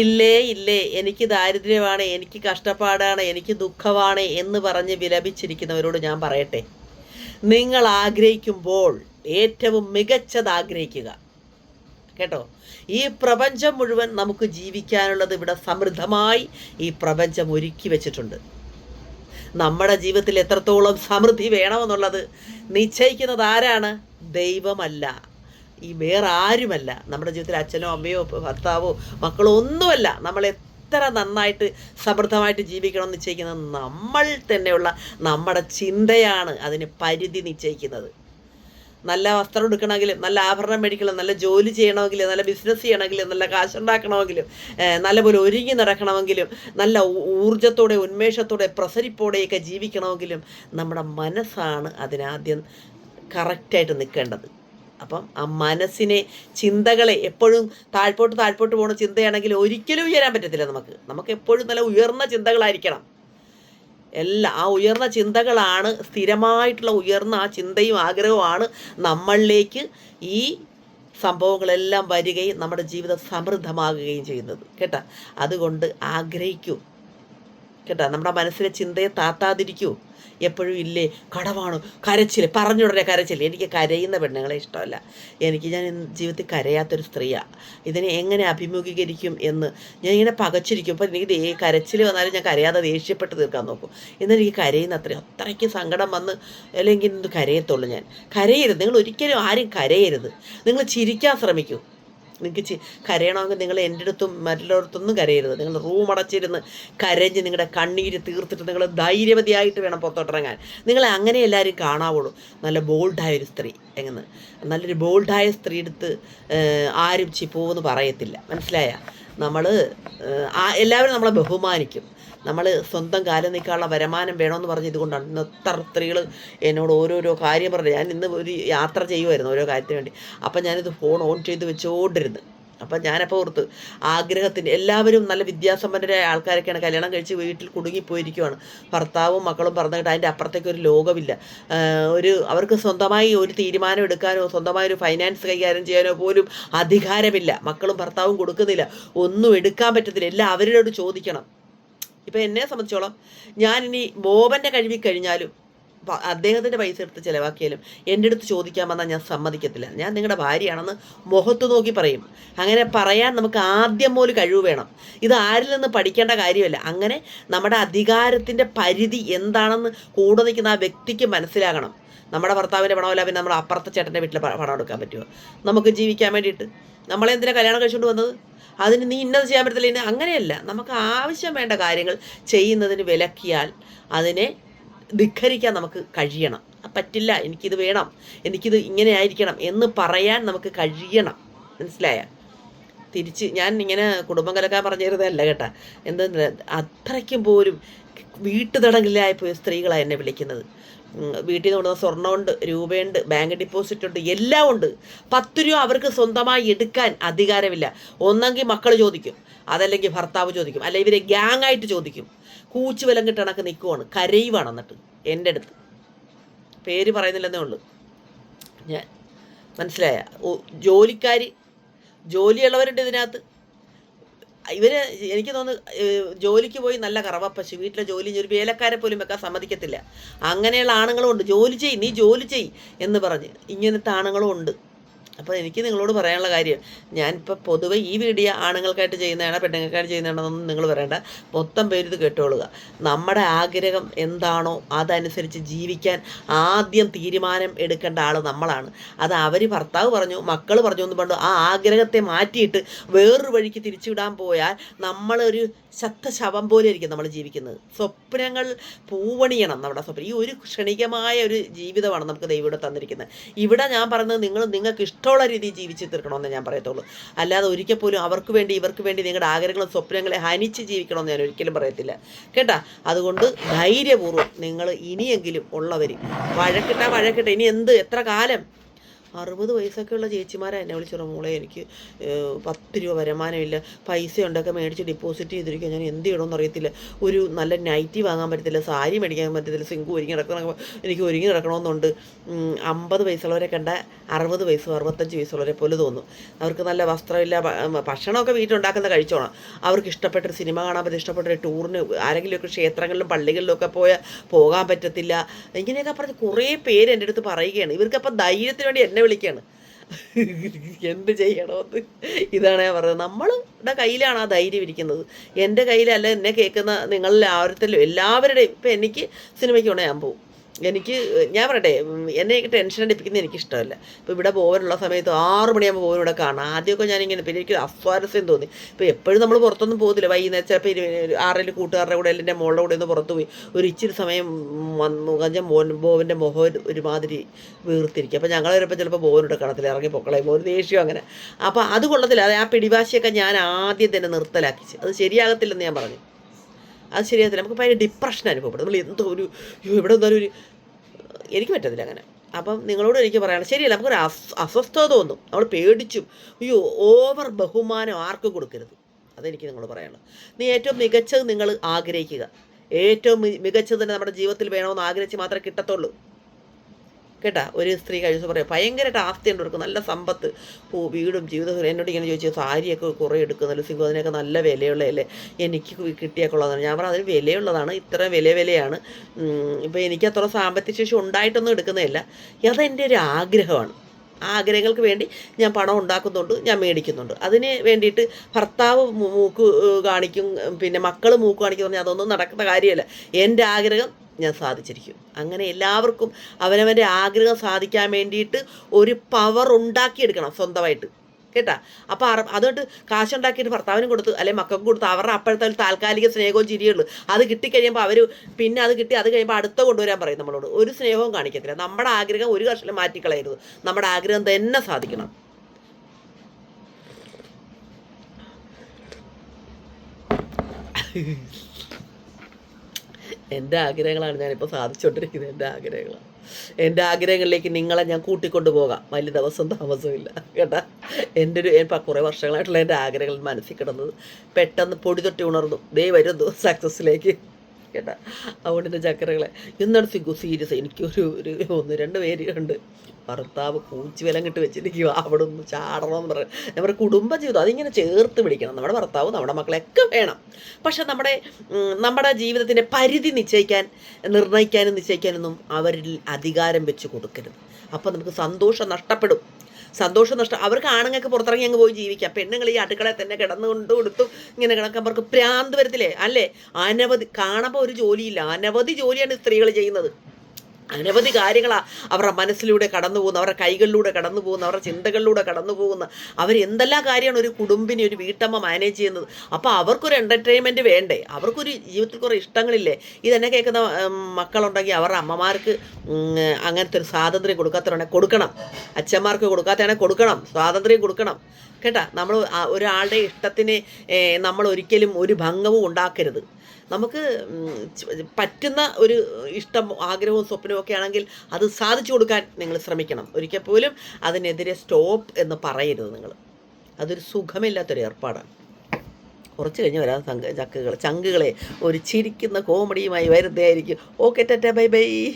ഇല്ലേ ഇല്ലേ എനിക്ക് ദാരിദ്ര്യമാണ് എനിക്ക് കഷ്ടപ്പാടാണ് എനിക്ക് ദുഃഖമാണ് എന്ന് പറഞ്ഞ് വിലപിച്ചിരിക്കുന്നവരോട് ഞാൻ പറയട്ടെ. നിങ്ങൾ ആഗ്രഹിക്കുമ്പോൾ ഏറ്റവും മികച്ചത് ആഗ്രഹിക്കുക. കേട്ടോ? ഈ പ്രപഞ്ചം മുഴുവൻ നമുക്ക് ജീവിക്കാനുള്ളത് ഇവിടെ സമൃദ്ധമായി ഈ പ്രപഞ്ചം ഒരുക്കി വെച്ചിട്ടുണ്ട്. നമ്മുടെ ജീവിതത്തിൽ എത്രത്തോളം സമൃദ്ധി വേണമെന്നുള്ളത് നിശ്ചയിക്കുന്നത് ആരാണ്? ദൈവമല്ല. ഈ വേറെ ആരുമല്ല. നമ്മുടെ ജീവിതത്തിൽ അച്ഛനോ അമ്മയോ ഭർത്താവോ മക്കളോ ഒന്നുമല്ല. നമ്മൾ എത്ര നന്നായിട്ട് സമൃദ്ധമായിട്ട് ജീവിക്കണം എന്ന് നിശ്ചയിക്കുന്നത് നമ്മൾ തന്നെയുള്ള നമ്മുടെ ചിന്തയാണ് അതിന് പരിധി നിശ്ചയിക്കുന്നത്. നല്ല വസ്ത്രം എടുക്കണമെങ്കിലും നല്ല ആഭരണം മേടിക്കണം നല്ല ജോലി ചെയ്യണമെങ്കിലും നല്ല ബിസിനസ് ചെയ്യണമെങ്കിലും നല്ല കാശുണ്ടാക്കണമെങ്കിലും നല്ലപോലെ ഒരുങ്ങി നടക്കണമെങ്കിലും നല്ല ഊർജത്തോടെ ഉന്മേഷത്തോടെ പ്രസരിപ്പോടെയൊക്കെ ജീവിക്കണമെങ്കിലും നമ്മുടെ മനസ്സാണ് അതിനാദ്യം കറക്റ്റായിട്ട് നിൽക്കേണ്ടത്. അപ്പം ആ മനസ്സിനെ ചിന്തകളെ എപ്പോഴും താഴ്പോട്ട് താഴ്പോട്ട് പോകുന്ന ചിന്തയാണെങ്കിൽ ഒരിക്കലും ഉയരാൻ പറ്റത്തില്ല നമുക്ക്. നമുക്ക് എപ്പോഴും നല്ല ഉയർന്ന ചിന്തകളായിരിക്കണം. എല്ലാ ആ ഉയർന്ന ചിന്തകളാണ് സ്ഥിരമായിട്ടുള്ള ഉയർന്ന ആ ചിന്തയും ആഗ്രഹവുമാണ് നമ്മളിലേക്ക് ഈ സംഭവങ്ങളെല്ലാം വരികയും നമ്മുടെ ജീവിതം സമൃദ്ധമാകുകയും ചെയ്യുന്നത്. കേട്ടാ? അതുകൊണ്ട് ആഗ്രഹിക്കൂ. കേട്ടാ നമ്മുടെ മനസ്സിലെ ചിന്തയെ താത്താതിരിക്കൂ. എപ്പോഴും ഇല്ലേ കടവാണു കരച്ചിൽ പറഞ്ഞുടനെ കരച്ചിൽ എനിക്ക് കരയുന്ന പെണ്ണുങ്ങളെ ഇഷ്ടമല്ല. എനിക്ക് ഞാൻ ജീവിതത്തിൽ കരയാത്തൊരു സ്ത്രീയാണ് ഇതിനെ എങ്ങനെ അഭിമുഖീകരിക്കും എന്ന് ഞാൻ ഇങ്ങനെ പകച്ചിരിക്കും. അപ്പം എനിക്ക് ദേ കരച്ചിൽ വന്നാലും ഞാൻ കരയാതെ ദേഷ്യപ്പെട്ട് തീർക്കാൻ നോക്കും. എന്നാൽ എനിക്ക് കരയുന്ന അത്രയും അത്രയ്ക്ക് സങ്കടം വന്ന് അല്ലെങ്കിൽ കരയത്തുള്ളൂ ഞാൻ. കരയരുത്. നിങ്ങൾ ഒരിക്കലും ആരും കരയരുത്. നിങ്ങൾ ചിരിക്കാൻ ശ്രമിക്കൂ. നിങ്ങൾക്ക് കരയണമെങ്കിൽ നിങ്ങൾ എന്റെ അടുത്തും മറ്റുള്ളവരടുത്തൊന്നും കരയരുത്. നിങ്ങൾ റൂം അടച്ചിരുന്ന് കരഞ്ഞ് നിങ്ങളുടെ കണ്ണീര് തീർത്തിട്ട് നിങ്ങൾ ധൈര്യവതിയായിട്ട് വേണം പുറത്തോട്ടിറങ്ങാൻ. നിങ്ങളെ അങ്ങനെ എല്ലാവരും കാണാവുള്ളൂ. നല്ല ബോൾഡായ ഒരു സ്ത്രീ എങ്ങനെ നല്ലൊരു ബോൾഡായ സ്ത്രീ എടുത്ത് ആരും ചിപ്പോന്ന് പറയത്തില്ല. മനസ്സിലായ? നമ്മൾ എല്ലാവരും നമ്മളെ ബഹുമാനിക്കും. നമ്മൾ സ്വന്തം കാലം നിൽക്കാനുള്ള വരുമാനം വേണമെന്ന് പറഞ്ഞ് ഇതുകൊണ്ടാണ്. ഇന്ന് എത്ര സ്ത്രീകൾ എന്നോട് ഓരോരോ കാര്യം പറഞ്ഞു. ഞാൻ ഇന്ന് ഒരു യാത്ര ചെയ്യുമായിരുന്നു ഓരോ കാര്യത്തിന് വേണ്ടി. അപ്പം ഞാനിത് ഫോൺ ഓൺ ചെയ്ത് വെച്ചുകൊണ്ടിരുന്നു അപ്പം ഞാനപ്പോൾ ഓർത്ത് ആഗ്രഹത്തിന് എല്ലാവരും നല്ല വിദ്യാസമ്പന്നരായ ആൾക്കാരൊക്കെയാണ്. കല്യാണം കഴിച്ച് വീട്ടിൽ കുടുങ്ങിപ്പോയിരിക്കുവാണ്. ഭർത്താവും മക്കളും പറഞ്ഞിട്ട് അതിന്റെ അപ്പുറത്തേക്ക് ഒരു ലോകമില്ല. ഒരു അവർക്ക് സ്വന്തമായി ഒരു തീരുമാനം എടുക്കാനോ സ്വന്തമായി ഒരു ഫൈനാൻസ് കൈകാര്യം ചെയ്യാനോ പോലും അധികാരമില്ല. മക്കളും ഭർത്താവും കൊടുക്കുന്നില്ല. ഒന്നും എടുക്കാൻ പറ്റത്തില്ല. എല്ലാം അവരോട് ചോദിക്കണം. ഇപ്പം എന്നെ സംബന്ധിച്ചോളം ഞാനിനി ബോബന്റെ കഴിവിൽ കഴിഞ്ഞാലും അദ്ദേഹത്തിന്റെ പൈസ എടുത്ത് ചിലവാക്കിയാലും എന്റെ അടുത്ത് ചോദിക്കാൻ വന്നാൽ ഞാൻ സമ്മതിക്കത്തില്ല. ഞാൻ നിങ്ങളുടെ ഭാര്യയാണെന്ന് മുഖത്ത് നോക്കി പറയും. അങ്ങനെ പറയാൻ നമുക്ക് ആദ്യം പോലും കഴിവ് വേണം. ഇത് ആരിൽ നിന്ന് പഠിക്കേണ്ട കാര്യമല്ല. അങ്ങനെ നമ്മുടെ അധികാരത്തിന്റെ പരിധി എന്താണെന്ന് കൂടെ നിൽക്കുന്ന ആ വ്യക്തിക്ക് മനസ്സിലാകണം. നമ്മുടെ ഭർത്താവിന്റെ പണമല്ല പിന്നെ നമ്മുടെ അപ്പുറത്തെ ചേട്ടന്റെ വീട്ടിൽ പണം എടുക്കാൻ പറ്റുമോ നമുക്ക് ജീവിക്കാൻ വേണ്ടിയിട്ട് നമ്മളെന്തിനാ കല്യാണം കഴിച്ചുകൊണ്ട് വന്നത്? അതിന് നീ ഇന്നത് ചെയ്യാൻ പറ്റത്തില്ല ഇന്ന. അങ്ങനെയല്ല. നമുക്ക് ആവശ്യം വേണ്ട കാര്യങ്ങൾ ചെയ്യുന്നതിന് വിലക്കിയാൽ അതിനെ ധിഖരിക്കാൻ നമുക്ക് കഴിയണം. പറ്റില്ല. എനിക്കിത് വേണം. എനിക്കിത് ഇങ്ങനെ ആയിരിക്കണം എന്ന് പറയാൻ നമുക്ക് കഴിയണം. മനസ്സിലായ? തിരിച്ച് ഞാൻ ഇങ്ങനെ കുടുംബം കലക്കാൻ പറഞ്ഞു തരുന്നതല്ല കേട്ടാ. എന്താ അത്രയ്ക്കും പോലും വീട്ടുതടങ്കലിലായിപ്പോയ സ്ത്രീകളാണ് എന്നെ വിളിക്കുന്നത്. വീട്ടിൽ നിന്ന് കൊണ്ടുവന്ന സ്വർണമുണ്ട് രൂപയുണ്ട് ബാങ്ക് ഡിപ്പോസിറ്റ് ഉണ്ട് എല്ലാം ഉണ്ട്. പത്ത് രൂപ അവർക്ക് സ്വന്തമായി എടുക്കാൻ അധികാരമില്ല. ഒന്നെങ്കിൽ മക്കൾ ചോദിക്കും അതല്ലെങ്കിൽ ഭർത്താവ് ചോദിക്കും അല്ലെ ഇവരെ ഗ്യാങ് ആയിട്ട് ചോദിക്കും. കൂച്ചു വിലം കിട്ടണക്ക് നിൽക്കുവാണ് കരയുവാണ് എന്നിട്ട് എന്റെ അടുത്ത്. പേര് പറയുന്നില്ലെന്നേ ഉള്ളൂ. ഞാൻ മനസ്സിലായ. ജോലിക്കാരി ജോലിയുള്ളവരുണ്ട് ഇതിനകത്ത്. ഇവർ എനിക്ക് തോന്നുന്നു ജോലിക്ക് പോയി നല്ല കറവപ്പശു വീട്ടിലെ ജോലി. ഒരു വേലക്കാരെ പോലും വെക്കാൻ സമ്മതിക്കത്തില്ല. അങ്ങനെയുള്ള ആണുങ്ങളും ഉണ്ട് ജോലി ചെയ് നീ ജോലി ചെയ് എന്ന് പറഞ്ഞ് ഇങ്ങനത്തെ ആണുങ്ങളും ഉണ്ട് അപ്പോൾ എനിക്ക് നിങ്ങളോട് പറയാനുള്ള കാര്യം ഞാനിപ്പോൾ പൊതുവേ ഈ വീഡിയോ ആണുങ്ങൾക്കായിട്ട് ചെയ്യുന്നതാണ് പെണ്ണുങ്ങൾക്കായിട്ട് ചെയ്യുന്നതാണെന്നൊന്നും നിങ്ങൾ പറയണ്ട. മൊത്തം പേര് ഇത് കേട്ടോളുക. നമ്മുടെ ആഗ്രഹം എന്താണോ അതനുസരിച്ച് ജീവിക്കാൻ ആദ്യം തീരുമാനം എടുക്കേണ്ട ആൾ നമ്മളാണ്. അത് അവർ ഭർത്താവ് പറഞ്ഞു മക്കൾ പറഞ്ഞു എന്ന് പറഞ്ഞു ആ ആഗ്രഹത്തെ മാറ്റിയിട്ട് വേറൊരു വഴിക്ക് തിരിച്ചുവിടാൻ പോയാൽ നമ്മളൊരു ശത്ത ശവം പോലെ ആയിരിക്കും നമ്മൾ ജീവിക്കുന്നത്. സ്വപ്നങ്ങൾ പൂവണിയണം നമ്മുടെ സ്വപ്നം. ഈ ഒരു ക്ഷണികമായ ഒരു ജീവിതമാണ് നമുക്ക് ദൈവം തന്നിരിക്കുന്നത്. ഇവിടെ ഞാൻ പറയുന്നത് നിങ്ങൾ നിങ്ങൾക്ക് ഇഷ്ടമുള്ള രീതിയിൽ ജീവിച്ച് തീർക്കണമെന്ന് ഞാൻ പറയത്തുള്ളൂ. അല്ലാതെ ഒരിക്കൽ പോലും അവർക്ക് വേണ്ടി ഇവർക്ക് വേണ്ടി നിങ്ങളുടെ ആഗ്രഹങ്ങളും സ്വപ്നങ്ങളെ ഹനിച്ച് ജീവിക്കണമെന്ന് ഞാൻ ഒരിക്കലും പറയത്തില്ല. കേട്ടാ? അതുകൊണ്ട് ധൈര്യപൂർവം നിങ്ങൾ ഇനിയെങ്കിലും ഉള്ളവർ വഴക്കിട്ടാ വഴക്കിട്ട. ഇനി എന്ത്? എത്ര കാലം? അറുപത് വയസ്സൊക്കെയുള്ള ചേച്ചിമാരെ എന്നെ വിളിച്ചു മോളെ എനിക്ക് പത്ത് രൂപ വരുമാനമില്ല. പൈസ ഉണ്ടൊക്കെ മേടിച്ച് ഡിപ്പോസിറ്റ് ചെയ്തിരിക്കുക ഞാൻ എന്ത് ചെയ്യണമെന്ന് അറിയത്തില്ല. ഒരു നല്ല നൈറ്റി വാങ്ങാൻ പറ്റത്തില്ല. സാരി മേടിക്കാൻ പറ്റത്തില്ല. സിങ്ക് ഒരുങ്ങി നടക്കണം എനിക്ക് ഒരുങ്ങി നടക്കണമെന്നുണ്ട് അമ്പത് വയസ്സുള്ളവരെ കണ്ട അറുപത് വയസ്സും അറുപത്തഞ്ച് വയസ്സുള്ളവരെ പോലെ തോന്നും. അവർക്ക് നല്ല വസ്ത്രമില്ല ഭക്ഷണമൊക്കെ വീട്ടിലുണ്ടാക്കുന്ന കഴിച്ചോണം. അവർക്ക് ഇഷ്ടപ്പെട്ടൊരു സിനിമ കാണാൻ പറ്റും ഇഷ്ടപ്പെട്ടൊരു ടൂറിന് ആരെങ്കിലുമൊക്കെ ക്ഷേത്രങ്ങളിലും പള്ളികളിലും ഒക്കെ പോയാൽ പോകാൻ പറ്റത്തില്ല. ഇങ്ങനെയൊക്കെ പറഞ്ഞ് കുറേ പേര് എന്റെ അടുത്ത് പറയുകയാണ്. ഇവർക്കപ്പം ധൈര്യത്തിന് വേണ്ടി എന്നെ വിളിക്കുകയാണ് എന്ത് ചെയ്യണമെന്ന് ഇതാണ് ഞാൻ പറയുന്നത് നമ്മളുടെ കയ്യിലാണ് ആ ധൈര്യം ഇരിക്കുന്നത്. എന്റെ കയ്യിലല്ല എന്നെ കേൾക്കുന്ന നിങ്ങളിൽ ആവരത്തിലും എല്ലാവരുടെയും ഇപ്പം എനിക്ക് സിനിമയ്ക്ക് വേണേൽ ഞാൻ പോകും എനിക്ക് ഞാൻ പറയട്ടെ എന്നെയൊക്കെ എന്നെ ടെൻഷൻ അടിപ്പിക്കുന്നത് എനിക്കിഷ്ടമല്ല. ഇപ്പോൾ ഇവിടെ പോകാനുള്ള സമയത്ത് ആറ് മണിയാകുമ്പോൾ പോകും ഇവിടെ കാണാം. ആദ്യമൊക്കെ ഞാനിങ്ങനെ പിന്നെ എനിക്ക് അസ്വാരസ്യം തോന്നി. ഇപ്പോൾ എപ്പോഴും നമ്മൾ പുറത്തൊന്നും പോകുന്നില്ല വൈകുന്നേരം ചിലപ്പോൾ ഇരു- ആറിൽ കൂട്ടുകാരുടെ കൂടെ അല്ലെങ്കിൽ മോളുടെ കൂടെ ഒന്ന് പുറത്ത് പോയി ഒരു ഇച്ചിരി സമയം വന്നു. കഴിഞ്ഞാൽ മോൻ ബോവിന്റെ മുഖം ഒരുമാതിരി വീർത്തിരിക്കും. അപ്പോൾ ഞങ്ങൾ ചിലപ്പോൾ ചിലപ്പോൾ ബോവിനോട് കാണത്തില്ല. ഇറങ്ങി പൊക്കളെ ബോന് ദേഷ്യം അങ്ങനെ. അപ്പോൾ അത് കൊള്ളത്തില്ല. അത് ആ പിടിവാശിയൊക്കെ ഞാൻ ആദ്യം തന്നെ നിർത്തലാക്കിച്ച്. അത് ശരിയാകത്തില്ലെന്ന് ഞാൻ പറഞ്ഞു. അത് ശരിയാകത്തില്ല. നമുക്ക് ഭയങ്കര ഡിപ്രഷൻ അനുഭവപ്പെടും. നമ്മൾ എന്തോ ഒരു ഇവിടെ എന്തായാലും ഒരു എനിക്ക് പറ്റത്തില്ല അങ്ങനെ. അപ്പം നിങ്ങളോട് എനിക്ക് പറയണം. ശരിയല്ല നമുക്കൊരു അസ് അസ്വസ്ഥത തോന്നും. നമ്മൾ പേടിച്ചും. അയ്യോ ഓവർ ബഹുമാനം ആർക്കും കൊടുക്കരുത്. അതെനിക്ക് നിങ്ങളോട് പറയണം. നീ ഏറ്റവും മികച്ചത് നിങ്ങൾ ആഗ്രഹിക്കുക. ഏറ്റവും മികച്ചത് തന്നെ നമ്മുടെ ജീവിതത്തിൽ വേണമെന്ന് ആഗ്രഹിച്ച് മാത്രമേ കിട്ടത്തുള്ളൂ. കേട്ടാ? ഒരു സ്ത്രീ കഴിച്ചു പറയാം ഭയങ്കരമായിട്ട് ആസ്തിയുണ്ട് അവർക്ക് നല്ല സമ്പത്ത്. പോ വീടും ജീവിതവും എന്നോട് ഇങ്ങനെ ചോദിച്ചു സാരിയൊക്കെ കുറേ എടുക്കുന്നല്ലോ സിംഗോ അതിനൊക്കെ നല്ല വിലയുള്ളതല്ലേ? എനിക്ക് കിട്ടിയാൽ കൊള്ളാതാണ് ഞാൻ പറഞ്ഞു അതിന് വിലയുള്ളതാണ് ഇത്ര വില വിലയാണ്. ഇപ്പോൾ എനിക്ക് അത്ര സാമ്പത്തിക ശേഷി ഉണ്ടായിട്ടൊന്നും എടുക്കുന്നതല്ല. അതെന്റെ ഒരു ആഗ്രഹമാണ്. ആഗ്രഹങ്ങൾക്ക് വേണ്ടി ഞാൻ പണം ഉണ്ടാക്കുന്നുണ്ട് ഞാൻ മേടിക്കുന്നുണ്ട്. അതിന് വേണ്ടിയിട്ട് ഭർത്താവ് മൂക്ക് കാണിക്കും പിന്നെ മക്കൾ മൂക്ക് കാണിക്കും പറഞ്ഞാൽ അതൊന്നും നടക്കുന്ന കാര്യമല്ല. എന്റെ ആഗ്രഹം ഞാൻ സാധിച്ചിരിക്കും. അങ്ങനെ എല്ലാവർക്കും അവനവന്റെ ആഗ്രഹം സാധിക്കാൻ വേണ്ടിയിട്ട് ഒരു പവർ ഉണ്ടാക്കിയെടുക്കണം സ്വന്തമായിട്ട്. കേട്ടാ? അപ്പോൾ അറ അതുകൊണ്ട് കാശുണ്ടാക്കിയിട്ട് ഭർത്താവിനും കൊടുത്ത് അല്ലെങ്കിൽ മക്കൾക്കും കൊടുത്ത് അവരുടെ അപ്പോഴത്തെ ഒരു താൽക്കാലിക സ്നേഹവും ചിരിയുള്ളൂ. അത് കിട്ടിക്കഴിയുമ്പോൾ അവർ പിന്നെ അത് കിട്ടി അത് കഴിയുമ്പോൾ അടുത്ത കൊണ്ടുവരാൻ പറയും നമ്മളോട്. ഒരു സ്നേഹവും കാണിക്കത്തില്ല. നമ്മുടെ ആഗ്രഹം ഒരു കർഷകം മാറ്റിക്കളയരുത്. നമ്മുടെ ആഗ്രഹം തന്നെ സാധിക്കണം. എന്റെ ആഗ്രഹങ്ങളാണ് ഞാനിപ്പോൾ സാധിച്ചുകൊണ്ടിരിക്കുന്നത് എന്റെ ആഗ്രഹങ്ങളാണ്. എന്റെ ആഗ്രഹങ്ങളിലേക്ക് നിങ്ങളെ ഞാൻ കൂട്ടിക്കൊണ്ടു പോകാം. വലിയ ദിവസം താമസമില്ല കേട്ടാ? എന്റെ ഒരു ഇപ്പം കുറേ വർഷങ്ങളായിട്ടുള്ള എന്റെ ആഗ്രഹങ്ങൾ മനസ്സിൽ കിടന്നത് പെട്ടെന്ന് പൊടി തൊട്ടി ഉണർന്നു. ദേ വരുന്നു സക്സസ്സിലേക്ക് കേട്ടാ അതുകൊണ്ടിന്റെ ചക്കരകളെ. ഇന്നാണ് സിഗു സീരിയസ് എനിക്കൊരു ഒരു ഒന്ന് രണ്ട് പേര് ഉണ്ട്. ഭർത്താവ് കൂച്ചു വില കിട്ട് വെച്ചിരിക്കുക അവിടെ ഒന്ന് ചാടണം എന്ന് പറയുന്നത് നമ്മുടെ കുടുംബജീവിതം അതിങ്ങനെ ചേർത്ത് പിടിക്കണം. നമ്മുടെ ഭർത്താവ് നമ്മുടെ മക്കളെയൊക്കെ വേണം. പക്ഷെ നമ്മുടെ നമ്മുടെ ജീവിതത്തിന്റെ പരിധി നിശ്ചയിക്കാൻ നിർണയിക്കാനും നിശ്ചയിക്കാനൊന്നും അവരിൽ അധികാരം വെച്ച് കൊടുക്കരുത്. അപ്പോൾ നമുക്ക് സന്തോഷം നഷ്ടപ്പെടും. സന്തോഷം നഷ്ടം അവർക്ക് ആണുങ്ങൾക്ക് പുറത്തിറങ്ങി അങ്ങ് പോയി ജീവിക്കാം. പെണ്ണുങ്ങൾ ഈ അടുക്കളയിൽ തന്നെ കിടന്നുകൊണ്ട് കൊടുത്തും ഇങ്ങനെ കിടക്കാൻ അവർക്ക് പ്രാന്ത് വരത്തില്ലേ? അല്ലേ? അനവധി കാണുമ്പോൾ ഒരു ജോലിയില്ല. അനവധി ജോലിയാണ് സ്ത്രീകൾ ചെയ്യുന്നത്. അനവധി കാര്യങ്ങളാണ് അവരുടെ മനസ്സിലൂടെ കടന്നു പോകുന്ന അവരുടെ കൈകളിലൂടെ കടന്നു പോകുന്ന അവരുടെ ചിന്തകളിലൂടെ കടന്നു പോകുന്ന. അവർ എന്തെല്ലാം കാര്യമാണ് ഒരു കുടുംബിനെ ഒരു വീട്ടമ്മ മാനേജ് ചെയ്യുന്നത്? അപ്പോൾ അവർക്കൊരു എന്റർടൈൻമെന്റ് വേണ്ടേ? അവർക്കൊരു ജീവിതത്തിൽ കുറേ ഇഷ്ടങ്ങളില്ലേ? ഇതെന്നെ കേൾക്കുന്ന മക്കളുണ്ടെങ്കിൽ അവരുടെ അമ്മമാർക്ക് അങ്ങനത്തെ ഒരു സ്വാതന്ത്ര്യം കൊടുക്കാത്തവരാണെങ്കിൽ കൊടുക്കണം. അച്ഛന്മാർക്ക് കൊടുക്കാത്തതാണെങ്കിൽ കൊടുക്കണം. സ്വാതന്ത്ര്യം കൊടുക്കണം. കേട്ടാ നമ്മൾ ഒരാളുടെ ഇഷ്ടത്തിന് നമ്മൾ ഒരിക്കലും ഒരു ഭംഗവും ഉണ്ടാക്കരുത്. നമുക്ക് പറ്റുന്ന ഒരു ഇഷ്ടം ആഗ്രഹവും സ്വപ്നവും ഒക്കെ ആണെങ്കിൽ അത് സാധിച്ചു കൊടുക്കാൻ നിങ്ങൾ ശ്രമിക്കണം. ഒരിക്കൽ പോലും അതിനെതിരെ സ്റ്റോപ്പ് എന്ന് പറയരുത് നിങ്ങൾ. അതൊരു സുഖമില്ലാത്തൊരു ഏർപ്പാടാണ്. കുറച്ച് കഴിഞ്ഞ് സംഘ ചക്കുകൾ ചങ്കുകളെ. ഒരു ചിരിക്കുന്ന കോമഡിയുമായി വരുന്നതായിരിക്കും. Okay tata bye bye.